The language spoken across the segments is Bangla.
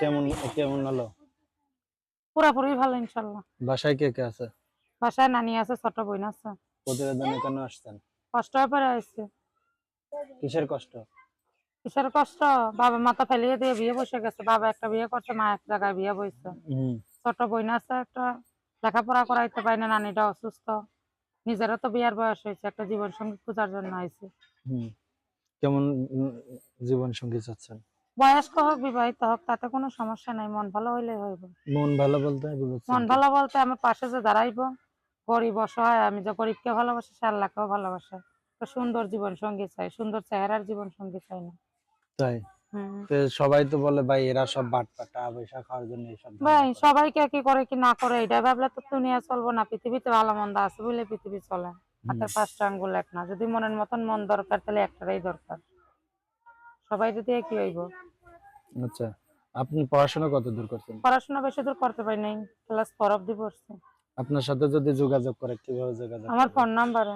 কেমন কেমন হলো? পুরাপুরি ভালো ইনশাল্লাহ। বাসায় কে কে আছে? বাসায় নানি আছে ছোট বোন আছে। প্রতিবেদনে কেন আসছেন? কষ্ট হয়ে পড়ে আসছে কিসের কষ্ট? কিসের কষ্ট? বাবা মাথা ফেলিয়ে দিয়ে বিয়ে বসে গেছে। বাবা একটা বিয়ে করছে মা এক জায়গায় বিয়ে বসছে ছোট বোন আছে একটা লেখাপড়া করাইতে পারি না নানিটা অসুস্থ। নিজেরও তো বিয়ার বয়স হয়েছে একটা জীবন সঙ্গী খোঁজার জন্য আইছে। হুম। কেমন জীবন সঙ্গী চাচ্ছেন? বয়স্ক হোক বিবাহিত হোক তাতে কোনো সমস্যা নাই। মন ভালো হইলে হইব। মন ভালো বলতে মন ভালো বলতে আমার পাশে যে দাঁড়াইবো গরিব অসহায় আমি যে গরিবকে ভালোবাসি সে আল্লাহকেও ভালোবাসে। তো সুন্দর জীবন সঙ্গী চাই সুন্দর চেহারার জীবন সঙ্গী চাই না। তাই? সবাই তো বলে ভাই এরা সব বাটপা টাকা পয়সা খাওয়ার জন্য ভাই সবাইকে কি করে কি না করে এটা ভাবলে তো দুনিয়া চলবো না পৃথিবীতে ভালো মন্দ আছে বলে পৃথিবী চলে। হাতের পাঁচটা আঙ্গুল এক না যদি মনের মতন মন দরকার তাহলে একটারই দরকার। সবাই যদি একই হইব। আচ্ছা আপনি পড়াশোনা কত দূর করছেন? পড়াশোনা বেশি দূর করতে পারি নাই ক্লাস ফোর অব্দি পড়ছি। আপনার সাথে যদি যোগাযোগ করে কীভাবে যোগাযোগ আমার ফোন নাম্বারে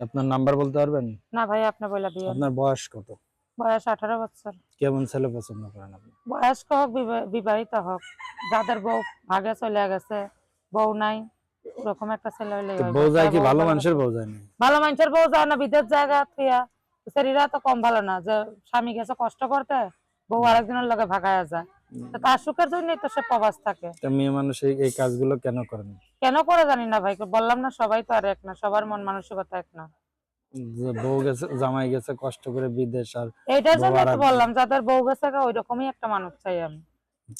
আপনার নাম্বার বলতে পারবেন? না ভাই আপনি বলে দিয়ে আপনার বয়স কত? বয়স আঠারো বছর। কেমন ছেলে পছন্দ করেন আপনি? বয়স্ক হোক বিবাহিত হোক যাদের বউ ভাগে চলে গেছে বউ নাই ওরকম একটা ছেলে হইলে বউ যায় কি? ভালো মানুষের বউ যায় না ভালো মানুষের বউ যায় না বিদেশ জায়গা থুয়া শরীরা তো কম ভালো না যে স্বামী গেছে কষ্ট করতে বউ আরেকজনের লগে ভাগায় যায় তার সুখের জন্যই তো সে প্রবাস থাকে। মেয়ে মানুষ এই এই কাজগুলো কেন করেন কেন করে জানি না ভাই বললাম না সবাই তো আর এক না সবার মন মানসিকতা এক না। বউ গেছে জামাই গেছে কষ্ট করে বিদেশ আর এইটার জন্য তো বললাম যাদের বউ গেছে ওই রকমই একটা মানুষ চাই আমি।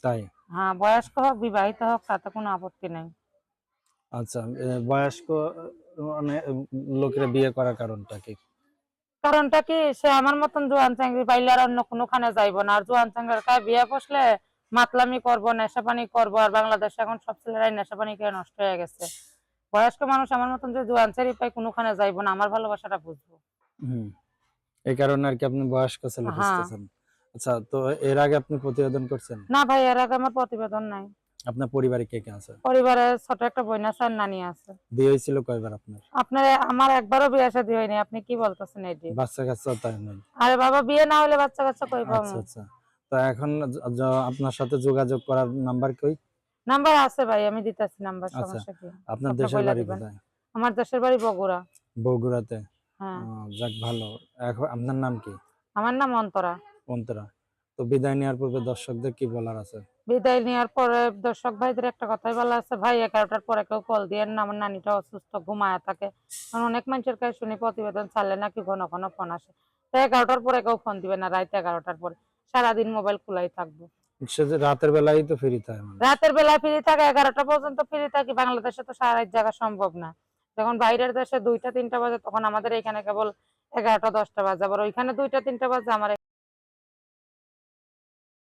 তাই? হ্যাঁ বয়স্ক হোক বিবাহিত হোক তাতে কোনো আপত্তি নেই। আচ্ছা বয়স্ক মানে লোকের বিয়ে করার কারণটা কি? কারণটা কি? সে আমার মতন জোয়ান চাংরি পাইলে আর অন্য কোনোখানে যাইবো না। আর জোয়ান চাংরির কাছে বিয়ে বসলে মাতলামি করব নেশা পানি করব আর বাংলাদেশে এখন সব ছেলেরাই নেশা পানি খেয়ে নষ্ট হয়ে গেছে। বয়স্ক মানুষ আমার মতন যে জোয়ান ছেড়ি পাই কোনোখানে যাইবো না। আমার ভালোবাসাটা বুঝব। হুম। এই কারণে আর কি আপনি বয়স্ক ছেলে হ্যাঁ। আচ্ছা তো এর আগে আপনি প্রতিবেদন করছেন? না ভাই এর আগে আমার প্রতিবেদন নাই। আপনার পরিবারে কে কে আছে? পরিবারে ছোট একটা বইনা আছে আর নানি আছে। বিয়ে হয়েছিল কয়বার আপনার? আপনার আমার একবারও বিয়ে শাদী হয়নি। আপনি কি বলতেছেন এটি? বাচ্চা কাচ্চা তাই নেই। আরে বাবা বিয়ে না হলে বাচ্চা কাচ্চা কই পাবো? আচ্ছা আচ্ছা। তো এখন আপনার সাথে যোগাযোগ করার নাম্বার কই? নাম্বার আছে ভাই আমি দিতেছি নাম্বার আচ্ছা। সমস্যা কি আপনার দেশের বাড়ি কোথায়? আমার দেশের বাড়ি বগুড়া। বগুড়াতে? হ্যাঁ। যাক ভালো। এখন আপনার নাম কি? আমার নাম অন্তরা। অন্তরা। তো বিদায় নেওয়ার পূর্বে দর্শকদের কি বলার আছে? বিদায় নেওয়ার পরে দর্শক ভাইদের একটা কথাই বলা আছে ভাই এগারোটার পরে কেউ কল দিয়ে না আমার নানিটা অসুস্থ ঘুমায়া থাকে। কারণ অনেক মানুষের কাছে শুনি প্রতিবেদন ছাড়লে নাকি ঘন ঘন ফোন আসে। তো এগারোটার পরে কেউ ফোন দিবে না রাত এগারোটার পরে। সারাদিন মোবাইল খোলাই থাকব। রাতের বেলায় তো ফ্রি থাকে রাতের বেলা ফ্রি থাকে এগারোটা পর্যন্ত ফ্রি থাকি। বাংলাদেশে তো সারা জায়গা সম্ভব না। যখন বাইরের দেশে দুইটা তিনটা বাজে তখন আমাদের এখানে কেবল এগারোটা দশটা বাজে। আবার ওইখানে দুইটা তিনটা বাজে আমার